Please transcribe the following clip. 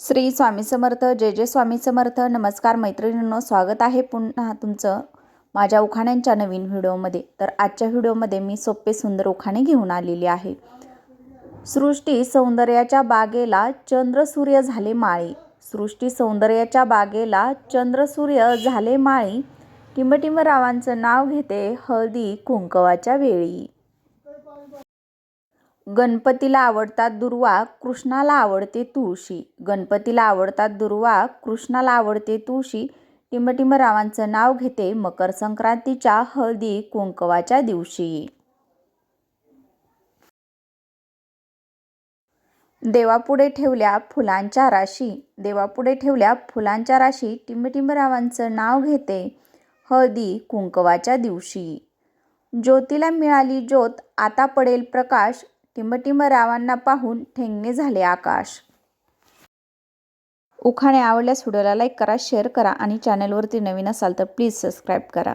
श्री स्वामी समर्थ जय जय स्वामी समर्थ. नमस्कार मैत्रिणींनो स्वागत आहे पुन्हा तुमचं माझ्या उखाण्यांच्या नवीन व्हिडिओमध्ये. तर आजच्या व्हिडिओमध्ये मी सोपे सुंदर उखाणे घेऊन आलेली आहे. सृष्टी सौंदर्याच्या बागेला चंद्र सूर्य झाले माळी. सृष्टी सौंदर्याच्या बागेला चंद्र सूर्य झाले माळी. टिंबटिंबरावांचं नाव घेते हळदी कुंकवाच्या वेळी. गणपतीला आवडतात दुर्वा कृष्णाला आवडते तुळशी. गणपतीला आवडतात दुर्वा कृष्णाला आवडते तुळशी. टिंबटिंबरावांचं नाव घेते मकर संक्रांतीच्या हळदी कुंकवाच्या दिवशी. देवापुढे ठेवल्या फुलांच्या राशी. देवापुढे ठेवल्या फुलांच्या राशी. टिंबटिंबरावांचं नाव घेते हळदी कुंकवाच्या दिवशी. ज्योतीला मिळाली ज्योत आता पडेल प्रकाश. टिंबटिंबरावांना पाहून ठेंगणे झाले आकाश. उखाणे आवडल्यास व्हिडिओला लाईक करा शेअर करा आणि चॅनलवरती नवीन असाल तर प्लीज सबस्क्राईब करा.